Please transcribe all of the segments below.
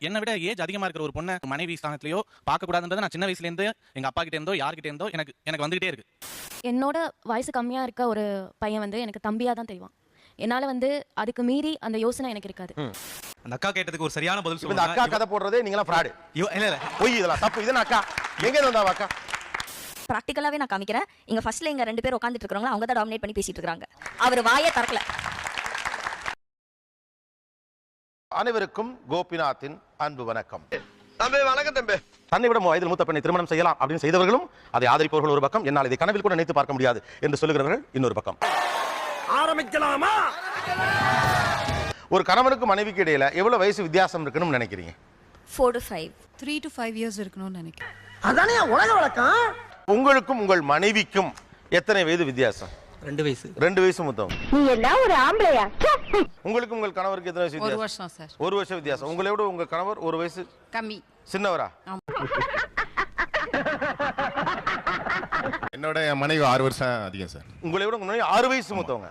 என்னை விட ஏஜ் அதிகமா இருக்கிற ஒரு பொண்ணை மனைவி ஸ்தானத்திலயோ பார்க்க கூடாதுன்றது நான் சின்ன வயசுல இருந்து எங்க அப்பா கிட்ட இருந்தோ யார்கிட்ட இருந்தோ எனக்கு எனக்கு வந்துகிட்டே இருக்கு. என்னோட வயசு கம்மியாக இருக்க ஒரு பையன் வந்து எனக்கு தம்பியாக தான் தெரிவான். என்னால் வந்து அதுக்கு மீறி அந்த யோசனை எனக்கு இருக்காது. அந்த அக்கா கேட்டதுக்கு ஒரு சரியான பதில் இந்த அக்கா சொல்லுங்க கதை போடுறதே நீங்களாம் ஃப்ராடு இல்ல இல்ல. பொய் இதெல்லாம் தப்பு. இது அக்கா? எங்க இருந்து அக்கா? ப்ராக்டிக்கலாவே நான் காமிக்கிறேன். இங்க ஃபர்ஸ்ட்ல இங்க ரெண்டு பேர் உட்காந்துட்டு இருக்காங்க அவங்க தான் டாமினேட் பண்ணி பேசிட்டு இருக்காங்க அவர் வாயை திறக்கல. அனைவருக்கும் கோபிநாத்தின் அன்பு வணக்கம். தம்பி வணக்கம் தம்பி. தன்னை விட வயதில் மூத்த பெண்ணை திருமணம் செய்யலாம் அப்படின்னு செய்தவர்களும் அதை ஆதரிப்பவர்கள் ஒரு பக்கம். என்னால் இதை கனவில் கூட நினைத்து பார்க்க முடியாது என்று சொல்லுகிறவர்கள் இன்னொரு பக்கம். ஆரம்பிக்கலாமா? ஒரு கணவனுக்கு மனைவிக்கு இடையில எவ்வளவு வயசு வித்தியாசம் இருக்குன்னு நினைக்கிறீங்க? Four to five three to five years இருக்கணும்னு நினைக்கிறேன். அதானே உலக வழக்கம்? உங்களுக்கும் உங்கள் மனைவிக்கும் எத்தனை வயது வித்தியாசம்? ரெண்டு வயசு. ரெண்டு வயசு மூத்தவங்க நீ எல்லாம் ஒரு ஆம்பளையா? உங்களுக்கும் உங்கள் கணவருக்கு எத்தனை வயசு ஒரு வருஷம் சார். ஒரு வருஷம் வித்தியாசம். உங்களை விட உங்க கணவர் ஒரு வயசு கம்மி. சின்னவரா? என்னோட என் மனைவி ஆறு வருஷம் அதிகம் சார். உங்களை விட உங்க மனைவி ஆறு வயசு மூத்தவங்க.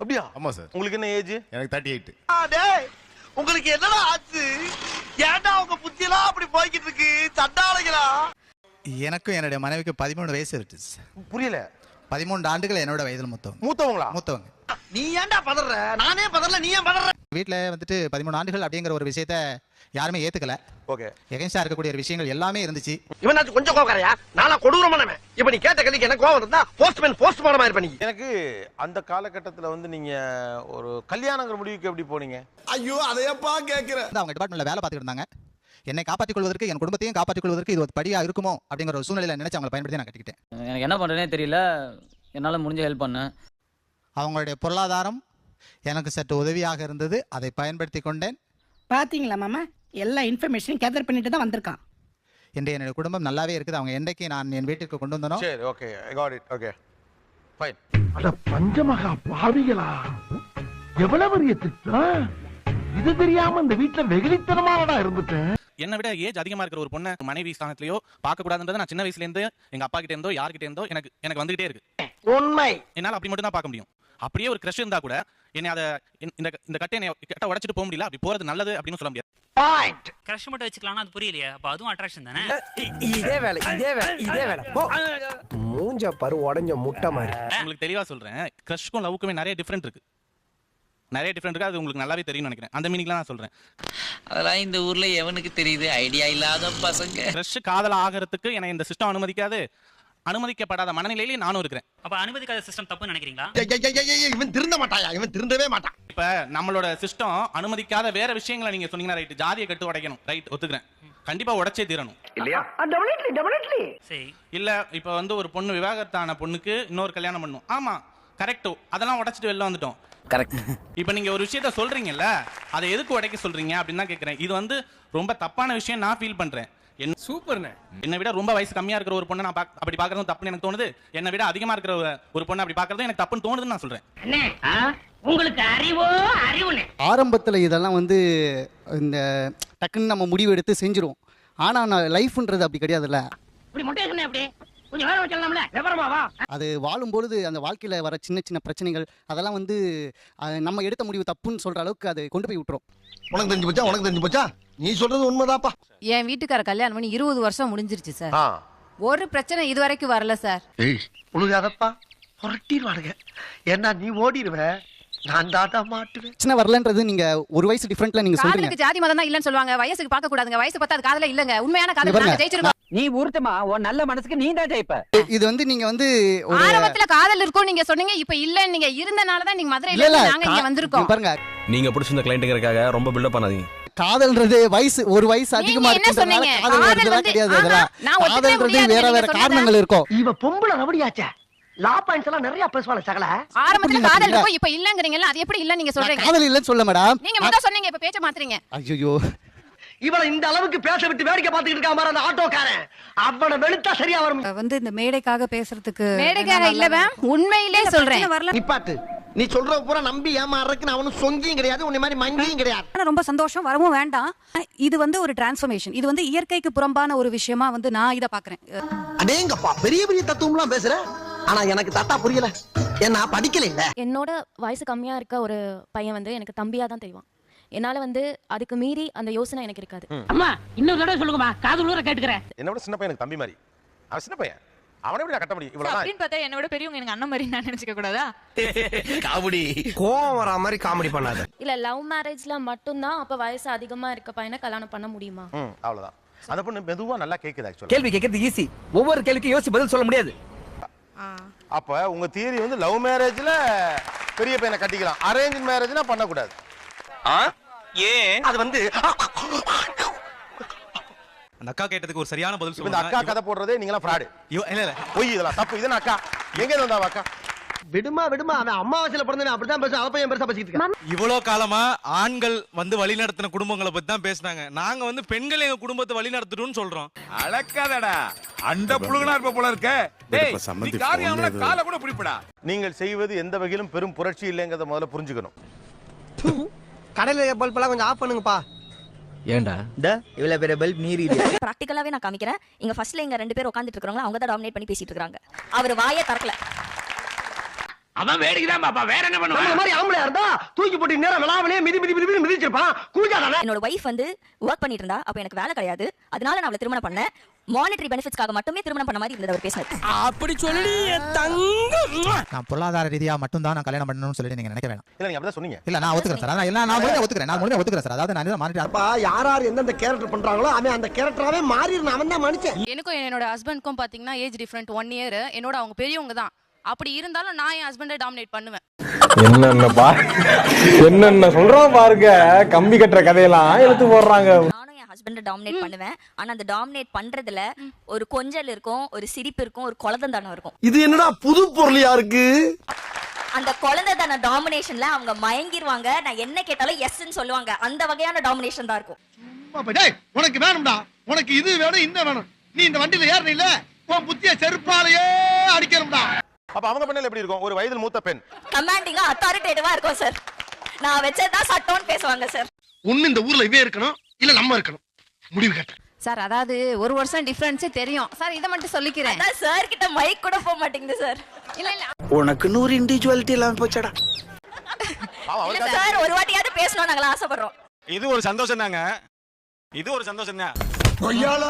அப்படியா? ஆமா சார். உங்களுக்கு என்ன ஏஜ் எனக்கு தேர்ட்டி எயிட் உங்களுக்கு என்னடா ஆச்சு? ஏன்டா உங்க புத்தியெல்லாம் அப்படி போய்கிட்டு இருக்கு? சண்டாளைகளா? எனக்கும் என்னுடைய மனைவிக்கு பதிமூணு வயசு இருக்கு சார். புரியல. பதிமூன்று ஆண்டுகள் என்னோட வயதில் மூத்தவங்க. மூத்தவங்களா? மூத்தவங்க. நீ ஏன்டா பதற? நானே பதறல நீ ஏன் பதற? வீட்டில் வந்துட்டு பதிமூணு ஆண்டுகள் அப்படிங்கிற ஒரு விஷயத்த யாருமே ஏத்துக்கல. ஓகே. எகென்ஸ்டா இருக்கக்கூடிய ஒரு விஷயங்கள் எல்லாமே இருந்துச்சு. இவனாச்சும் கொஞ்சம் கோவக்காரையா? நானா கொடூரமானவன் இப்ப நீ கேட்ட கேள்விக்கு எனக்கு கோவம் இருந்தா போஸ்ட்மேன் போஸ்ட்மார்டமா இருப்ப நீ எனக்கு அந்த காலகட்டத்துல வந்து நீங்க ஒரு கல்யாணங்கிற முடிவுக்கு எப்படி போனீங்க? ஐயோ அதையப்பா கேக்குற வந்து அவங்க டிபார்ட்மெண்ட்ல வேலை பார்த்துட்டு இருந்தாங்க. என்னை காப்பாற்றிக் கொள்வதற்கு என் குடும்பத்தையும் காப்பாற்றிக் கொள்வதற்கு இது ஒரு படியா இருக்குமோ அப்படிங்கிற ஒரு சூழ்நிலையில நினைச்சு அவங்களை பயன்படுத்தி நான் கட்டிக்கிட்டேன். எனக்கு என்ன பண்ணுறேனே தெரியல. என்னால் முடிஞ்ச ஹெல்ப் பண்ணேன் அவங்களுடைய பொருளாதாரம் எனக்கு சற்று உதவியாக இருந்தது. அதை பயன்படுத்தி கொண்டேன். பாத்தீங்களா மாமா? எல்லா இன்ஃபர்மேஷனும் கேதர் பண்ணிட்டு தான் வந்திருக்கான். இன்றைய என்னுடைய குடும்பம் நல்லாவே இருக்குது. அவங்க என்றைக்கு நான் என் வீட்டிற்கு கொண்டு வந்தனோ? சரி okay I got it okay fine அட பஞ்சமகா பாவிகளா. எவ்வளவு பெரிய திட்டம்? இது தெரியாம இந்த வீட்டுல வெகுளித்தனமானடா இருந்துட்டேன். என்னை விட ஏஜ் அதிகமா இருக்கிற ஒரு பொண்ணை மனைவி ஸ்தானத்திலயோ பார்க்க கூடாதுன்றது நான் சின்ன வயசுல இருந்து எங்க அப்பா கிட்ட இருந்தோ யார்கிட்ட இருந்தோ எனக்கு எனக்கு வந்துகிட்டே இருக்கு. உண்மை. என்னால அப்படி மட்டும் தான் பார்க்க முடியும். அப்படியே ஒரு கிரஷ் இருந்தா கூட என்னை அதை இந்த- இந்த இந்த கட்டை என்னை கட்ட உடைச்சிட்டு போக முடியல. அப்படி போறது நல்லது அப்படின்னு சொல்ல முடியாது. பாயிண்ட் க்ரஷ் மட்டும் வச்சுக்கலாம் அது புரியலையே. அப்போ அதுவும் அட்ராக்ஷன் தானே? இதே வேலை இதே வேலை இதே வேலை. மூஞ்ச பரு உடஞ்ச முட்டை மாதிரி. உங்களுக்கு தெளிவா சொல்றேன். கிரஷ்க்கும் லவ்க்குமே நிறைய டிஃப்ரெண்ட் இருக்கு. நிறைய டிஃப்ரெண்ட் இருக்கு. அது உங்களுக்கு நல்லாவே தெரியும்னு நினைக்கிறேன். அந்த மீனிங்லாம் நான் சொல்றேன். அதெல்லாம் இந்த ஊர்ல எவனுக்கு தெரியுது? ஐடியா இல்லாத பசங்க. கிரஷ் காதல ஆகிறதுக்கு என்னை இந்த சிஸ்டம் அனுமதிக்காது. அனுமதிக்கப்படாத மனநிலையிலே நானும் இருக்கிறேன். அப்போ அனுமதிக்காத சிஸ்டம் தப்புன்னு நினைக்கிறீங்களா? இவன் திருந்த மாட்டாயா? இவன் திருந்தவே மாட்டான். இப்ப நம்மளோட சிஸ்டம் அனுமதிக்காத வேற விஷயங்களை நீங்க சொன்னீங்கன்னா ரைட் ஜாதியை கட்டு உடைக்கணும். ரைட் ஒத்துக்கிறேன். கண்டிப்பா உடைச்சே தீரணும். இல்லையா? இல்ல இப்ப வந்து ஒரு பொண்ணு விவாகரத்தான பொண்ணுக்கு இன்னொரு கல்யாணம் பண்ணும். ஆமா கரெக்ட் அதெல்லாம் உடைச்சிட்டு வெளில வந்துட்டோம். கரெக்ட் இப்ப நீங்க ஒரு விஷயத்த சொல்றீங்கல்ல அதை எதுக்கு உடைக்க சொல்றீங்க அப்படின்னு தான் கேக்குறேன். இது வந்து ரொம்ப தப்பான விஷயம் நான் ஃபீல் பண்றேன். என்ன சூப்பர்ண்ணே. என்னை விட ரொம்ப வயசு கம்மியா இருக்கிற ஒரு பொண்ணை நான் அப்படி பாக்குறதும் தப்புன்னு எனக்கு தோணுது. என்னை விட அதிகமா இருக்கிற ஒரு- பொண்ணை அப்படி பாக்குறதும் எனக்கு தப்புன்னு தோணுதுன்னு நான் சொல்றேன். உங்களுக்கு அறிவோ அறிவுனே ஆரம்பத்தில் இதெல்லாம் வந்து இந்த டக்குன்னு நம்ம முடிவு எடுத்து செஞ்சிருவோம். ஆனால் நான் லைஃப்ன்றது அப்படி கிடையாதுல்ல. இப்படி மொட்டை சொன்னே அப்படி? கொஞ்சம் வேற சொல்லலாம்ல விவரமா வா. அது வாழும்பொழுது அந்த வாழ்க்கையில் வர சின்ன சின்ன பிரச்சனைகள் அதெல்லாம் வந்து நம்ம எடுத்த முடிவு தப்புன்னு சொல்கிற அளவுக்கு அது கொண்டு போய் விட்டுரும். உனக்கு தெரிஞ்சு போச்சா? உனக்கு தெரிஞ்சு போச்சா? நீ சொல்றது உண்மைதாப்பா. என் வீட்டுக்கார கல்யாணம் பண்ணி இருபது வருஷம் முடிஞ்சிருச்சு சார். ஒரு பிரச்சனை இது வரைக்கும் வரல சார். ஏய் உழுகாதப்பா. புரட்டிடுவானுங்க. ஏன்னா நீ ஓடிடுவ. நான் தாத்தா மாட்டுவேன். பிரச்சனை வரலன்றது நீங்கள் ஒரு வயசு டிஃப்ரெண்ட்டில் நீங்கள் சொல்கிறீங்க காதலுக்கு ஜாதி மதம் தான் இல்லன்னு சொல்லுவாங்க. வயசுக்கு பார்க்க கூடாதுங்க. வயசு பார்த்தா அது காதல இல்லங்க. உண்மையான காதல். நாங்க ஜெயிச்சிருக்கோம். நீ ஊர்த்தமா உன் நல்ல மனசுக்கு நீ தான் ஜெயிப்ப. இது வந்து நீங்கள் வந்து ஒரு ஆரம்பத்துல காதல் இருக்கும் நீங்க சொன்னீங்க இப்ப இல்ல நீங்க இருந்தனால தான் நீங்க மதுரையில இருந்து நாங்க இங்க வந்திருக்கோம். பாருங்க. நீங்க பிடிச்சிருந்த கிளைண்ட்டுங்கிறக்காக ரொம்ப பில்டப் பண்ணாதீங்க. காதல்ன்றது வயசு ஒரு வயசு அதிகமா நீங்க என்ன சொன்னீங்க? காதல் காதல் வருதுலாம் வந்து- கிடையாது ஆஹா, அதெல்லாம். நான் ஒத்துக்கவே காதல்ன்றது முடியாது. வேற நீங்க வேற. காரணங்கள் இருக்கும். இவ பொம்பளை ரபடியாச்சே லா பாயிண்ட்ஸ் எல்லாம் நிறைய பேசுவாங்க சகல. ஆரம்பத்துல காதல். இருக்கும் இப்ப இல்லங்கறீங்கல்ல அது எப்படி இல்ல நீங்க சொல்றீங்க? காதல் இல்லைன்னு சொல்ல மேடம். நீங்க முதல்ல சொன்னீங்க இப்ப பேச்ச மாத்துறீங்க. ஐயோ இவளை இந்த அளவுக்கு பேச விட்டு வேடிக்கை பார்த்துக்கிட்டு இருக்கான் பாரு அந்த ஆட்டோக்காரன். அவனை வெளுத்தா சரியா வரும். வந்து இந்த மேடைக்காக பேசுறதுக்கு மேடைக்கார இல்ல மேம் உண்மையிலே சொல்றேன். நிப்பாட்டு நீ சொல்ற பூரா நம்பி ஏமாறதுக்கு நான் அவனும் சொங்கியும் கிடையாது உன்னை மாதிரி மங்கியும் கிடையாது. ரொம்ப சந்தோஷம் வரவும் வேண்டாம். இது வந்து ஒரு டிரான்ஸ்ஃபர்மேஷன் இது வந்து இயற்கைக்கு புறம்பான ஒரு விஷயமா வந்து நான் இத பாக்குறேன் அடேங்கப்பா பெரிய பெரிய தத்துவம்லாம் பேசுற? ஆனா எனக்கு தாத்தா புரியல. ஏன்னா படிக்கல இல்ல. என்னோட வயசு கம்மியாக இருக்க ஒரு பையன் வந்து எனக்கு தம்பியாக தான் தெரிவான். என்னால் வந்து அதுக்கு மீறி அந்த யோசனை எனக்கு இருக்காது. அம்மா இன்னொரு தடவை சொல்லுங்கம்மா. காது ஊர கேட்டுக்கிறேன். என்ன விட சின்ன பையன் எனக்கு தம்பி மாதிரி. அவன் சின்ன பையன். அவனை எப்படி கட்ட முடியும்? இவ்வளவுதான். பார்த்தா என்னோட பெரியவங்க எனக்கு அண்ணன் மாதிரி நான் நினைச்சுக்க கூடாதா? காமெடி. கோவம் வரா மாதிரி காமெடி பண்ணாத. இல்லை லவ் மேரேஜில் மட்டும்தான் அப்போ வயசு அதிகமாக இருக்க பையனை கல்யாணம் பண்ண முடியுமா? அவ்வளவுதான். அந்த பொண்ணு மெதுவா நல்லா கேக்குது ஆக்சுவலா கேள்வி கேட்கறது ஈஸி ஒவ்வொரு கேள்விக்கும் யோசிச்சு பதில் சொல்ல முடியாது. அப்ப உங்க தியரி வந்து லவ் மேரேஜ்ல பெரிய பையனை கட்டிக்கலாம். அரேஞ்ச் மேரேஜ்னா பண்ணக்கூடாது. ஏன்? அது வந்து அந்த அக்கா கேட்டதுக்கு ஒரு சரியான பதில் இப்ப இந்த அக்கா சொல்லுங்க கதை போடுறதே நீங்களாம் ஃப்ராடு இவ- இல்ல இல்ல. பொய் இதெல்லாம் தப்பு. இதுன்னு அக்கா? எங்க இருந்து வந்தாவா அக்கா? விடுமா விடுமா? அவன் அம்மாவாசையில பிறந்த அப்படிதான் பேச அவ பையன் பெருசா பேசிட்டு இருக்கான். இவ்வளோ காலமா ஆண்கள் வந்து வழி நடத்தின குடும்பங்களை பத்தி தான் பேசுனாங்க. நாங்க வந்து பெண்கள் எங்க குடும்பத்தை வழி நடத்தணும்னு சொல்றோம். அழக்காதடா. அண்ட புழுகனா இருப்ப போல இருக்க. டேய் நீ காரியாமல கால கூட பிடிப்படா. நீங்கள் செய்வது எந்த வகையிலும் பெரும் புரட்சி இல்லைங்கிறத முதல்ல புரிஞ்சுக்கணும். கடையில பல்ப் எல்லாம் கொஞ்சம் ஆஃப் பண்ணுங்கப்பா. ஏன்டா? இவ்வளவு பெரிய பல்ப் மீறி ப்ராக்டிக்கலாவே நான் காமிக்கிறேன். இங்க ஃபர்ஸ்ட்ல இங்க ரெண்டு பேர் உட்காந்துட்டு இருக்காங்க அவங்க தான் டாமினேட் பண்ணி பேசிட்டு இருக்காங்க அவர் வாயை திறக்கல. அவன் வேடிக்கைதான் பாப்பா. வேற என்ன பண்ணுவான்? இந்த மாதிரி ஆம்பளையா இருந்தா தூக்கி போட்டு நேரம் விளாவனே மிதி மிதி மிதி மிதி மிதிச்சிருப்பான். கூஜாதானே என்னோட ஒய்ஃப் வந்து ஒர்க் பண்ணிட்டு இருந்தா அப்ப எனக்கு வேலை கிடையாது. அதனால நான் அவளை திருமணம் பண்ணேன். மானிட்டரி பெனிஃபிட்ஸ்க்காக மட்டுமே திருமணம் பண்ண மாதிரி இருந்தது அவர் பேசினது. அப்படி சொல்லி தங்கம். நான் பொருளாதார ரீதியா மட்டும் தான் நான் கல்யாணம் பண்ணணும்னு சொல்லிட்டு நீங்க நினைக்க வேணாம். இல்ல நீங்க அப்படிதான் சொன்னீங்க. இல்ல நான் ஒத்துக்கிறேன் சார். அதான் எல்லாம் நான் முடிஞ்ச ஒத்துக்கிறேன். நான் முடிஞ்ச ஒத்துக்கிறேன் சார். அதாவது நான் மாறிட்டு அப்பா யார் யார் எந்தெந்த கேரக்டர் பண்றாங்களோ அவன் அந்த கேரக்டராவே மாறிடுறான் அவன் தான் மனுஷன். எனக்கும் என்னோட ஹஸ்பண்ட்க்கும் பாத்தீங்கன்னா ஏஜ் டிஃபரெண்ட் ஒன் இயர் என்னோட அவங்க பெரியவங்க தான். அப்படி இருந்தாலும் நான் என் ஹஸ்பண்டை டாமினேட் பண்ணுவேன். என்னென்ன பா என்னென்ன சொல்றான் பாருங்க கம்பி கட்டுற கதையெல்லாம் எடுத்து போடுறாங்க. நானும் என் ஹஸ்பண்டை டாமினேட் பண்ணுவேன். ஆனா அந்த டாமினேட் பண்றதுல ஒரு கொஞ்சல் இருக்கும் ஒரு சிரிப்பு இருக்கும் ஒரு குழந்தைத்தனம் இருக்கும். இது என்னடா புது பொருளியா இருக்கு? அந்த குழந்தைத்தன டாமினேஷன்ல அவங்க மயங்கிருவாங்க. நான் என்ன கேட்டாலும் எஸ்ன்னு சொல்லுவாங்க. அந்த வகையான டாமினேஷன் தான் இருக்கும். டேய் உனக்கு வேணும்டா. உனக்கு இது வேணும் இந்த வேணும். நீ இந்த வண்டியில ஏறணும் இல்ல உன் புத்திய செருப்பாலேயே அடிக்கணும்டா. அப்ப அவங்க பண்ணல எப்படி இருக்கும்? ஒரு வயதில் மூத்த பெண். கமாண்டிங்கா அத்தாரிட்டேட்டிவா இருக்கும் சார் நான் வச்சதுதான் சட்டம்னு பேசுவாங்க சார் ஒண்ணு இந்த ஊர்ல இவே இருக்கணும் இல்ல நம்ம இருக்கணும். முடிவு கேட்ட சார் அதாவது ஒரு வருஷம் டிஃபரன்ஸே தெரியும். சார் இதை மட்டும் சொல்லிக்கிறேன். சார் கிட்ட மைக் கூட போக மாட்டேங்குது சார் இல்ல இல்ல. உனக்கு நூறு இண்டிவிஜுவாலிட்டி எல்லாம் போச்சடா. சார் ஒரு வாட்டியாவது பேசணும் நாங்களா ஆசைப்படுறோம். இது ஒரு சந்தோஷம் தாங்க. இது ஒரு சந்தோஷம் தான். கொய்யால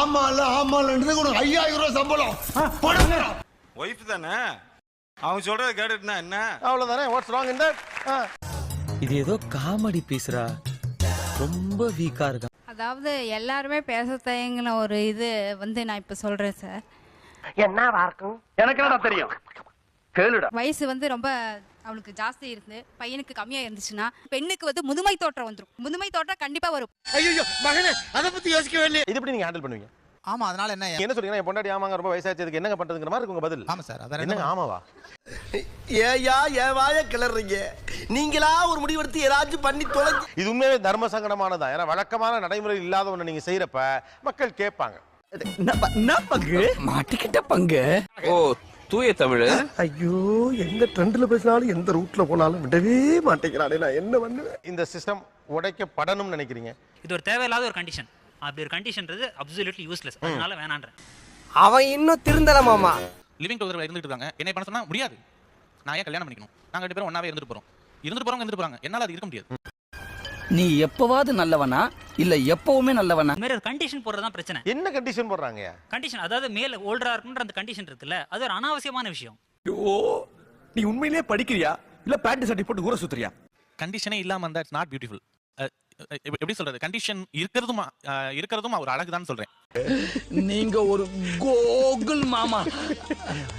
ஆமால ஆமாலன்றது உனக்கு ஐயாயிரம் ரூபாய் சம்பளம். போடுங்க ஒய்ஃப் தானே? அவங்க சொல்றத கேட்டுட்டுனா என்ன? அவ்வளவுதானே வாட்ஸ் ராங் இந்த இது ஏதோ காமெடி பேசுறா. ரொம்ப வீக்கா இருக்கா. அதாவது எல்லாருமே பேச தயங்கின ஒரு இது வந்து நான் இப்ப சொல்றேன் சார் என்னவா இருக்கும் எனக்கு என்னடா தெரியும்? கேளுடா. வயசு வந்து ரொம்ப அவனுக்கு ஜாஸ்தி இருந்து பையனுக்கு கம்மியா இருந்துச்சுன்னா பெண்ணுக்கு வந்து முதுமை தோற்றம் வந்துரும். முதுமை தோற்றம் கண்டிப்பா வரும். ஐயோ மகனே அத பத்தி யோசிக்கவே இல்லையே. இது எப்படி நீங்க ஹேண்டில் பண்ணுவீங்க? ஆமா அதனால என்ன என்ன சொல்றீங்க என் பொண்டாட்டி ஆமாங்க ரொம்ப வயசாச்சதுக்கு என்னங்க பண்றதுங்கிற மாதிரி இருக்கு உங்க பதில். ஆமா சார் அதான் என்னங்க ஆமாவா? ஏயா ஏன் வாய கிளறீங்க நீங்களா ஒரு முடிவெடுத்து ஏதாச்சும் பண்ணி தொலைஞ்சு இது உண்மையாவே தர்ம சங்கடமானதா? ஏன்னா வழக்கமான நடைமுறை இல்லாத ஒண்ணு நீங்க செய்யறப்ப மக்கள் கேட்பாங்க. என்ன பங்கு? மாட்டிக்கிட்ட பங்கு. ஓ தூய தமிழ். ஐயோ எந்த ட்ரெண்ட்ல பேசினாலும் எந்த ரூட்ல போனாலும் விடவே மாட்டேங்கிறானே நான் என்ன பண்ணுவேன்? இந்த சிஸ்டம் உடைக்கப்படணும்னு நினைக்கிறீங்க? இது ஒரு தேவையில்லாத ஒரு கண்டிஷன் அப்படி ஒரு கண்டிஷன்றது அப்சல்யூட்லி யூஸ்லெஸ் அதனால வேணான்றேன். அவன் இன்னும் திருந்தல மாமா. லிவிங் டுகெதர் இருந்துட்டு இருக்காங்க. என்ன பண்ண சொன்னா முடியாது. நான் ஏன் கல்யாணம் பண்ணிக்கணும்? நாங்க ரெண்டு பேரும் ஒன்னாவே இருந்துட்டு போறோம். இருந்துட்டு போறவங்க இருந்துட்டு போறாங்க. என்னால அது இருக்க முடியாது. நீ எப்பவாவது நல்லவனா? இல்ல எப்பவுமே நல்லவனா? ஒரு கண்டிஷன் போடுறது தான் பிரச்சனை. என்ன கண்டிஷன் போடுறாங்க கண்டிஷன் அதாவது மேல ஓல்டரா இருக்குன்ற அந்த கண்டிஷன் இருக்குல்ல அது ஒரு அனாவசியமான விஷயம். ஓ நீ உண்மையிலேயே படிக்கிறியா? இல்ல பேண்ட் சட்டை போட்டு ஊர சுத்துறியா? கண்டிஷனே இல்லாம இருந்தா இட்ஸ் நாட் பியூட்டிஃபுல் எப்படி சொல்றது? கண்டிஷன் இருக்கிறதும் இருக்கிறதும் ஒரு அழகு தான் சொல்றேன். நீங்க ஒரு கோகுல் மாமா.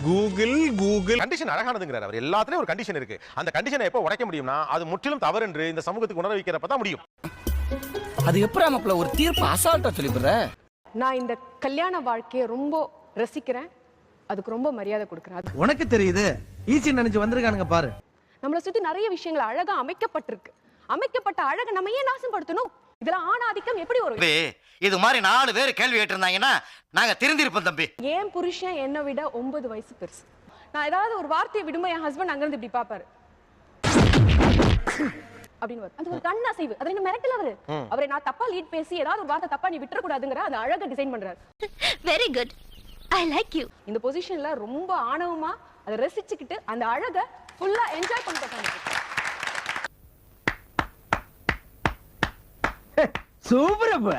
கூகுள் கூகுள் கண்டிஷன் அழகானதுங்கிறார் அவர். எல்லாத்துலயும் ஒரு கண்டிஷன் இருக்கு. அந்த கண்டிஷனை எப்போ உடைக்க முடியும்னா அது முற்றிலும் தவறு என்று இந்த சமூகத்துக்கு உணர வைக்கிறப்ப தான் முடியும். அது எப்படி மாப்பிள ஒரு தீர்ப்பு அசால்ட்டா சொல்லிடுற நான் இந்த கல்யாண வாழ்க்கையை ரொம்ப ரசிக்கிறேன். அதுக்கு ரொம்ப மரியாதை கொடுக்குறேன். உனக்கு தெரியுது. ஈஸி நினைச்சு வந்திருக்கானுங்க பாரு. நம்மளை சுத்தி நிறைய விஷயங்கள் அழகா அமைக்கப்பட்டிருக்கு. அமைக்கப்பட்ட அழகை நம்ம ஏன் நாசப்படுத்தணும்? இதுல ஆணாதிக்கம் எப்படி வரும்? இது மாதிரி நாலு பேர் கேள்வி கேட்டிருந்தாங்கன்னா நாங்க திருந்திருப்போம் தம்பி. ஏன் புருஷன் என்னை விட ஒன்பது வயசு பெருசு. நான் ஏதாவது ஒரு வார்த்தையை விடும்போது என் ஹஸ்பண்ட் அங்கிருந்து இப்படி பாப்பாரு அப்படின்னு. அது ஒரு கண் அசைவு அது என்ன மிரட்டல் அவரு. அவரை நான் தப்பா லீட் பேசி ஏதாவது ஒரு வார்த்தை தப்பா நீ விட்டுற கூடாதுங்கிற அந்த அழகை டிசைன் பண்றாரு. Very good I like you இந்த பொசிஷன்ல ரொம்ப ஆணவமா அதை ரசிச்சுக்கிட்டு அந்த அழகை ஃபுல்லா என்ஜாய் பண்ணிட்டு சூப்பரப்ப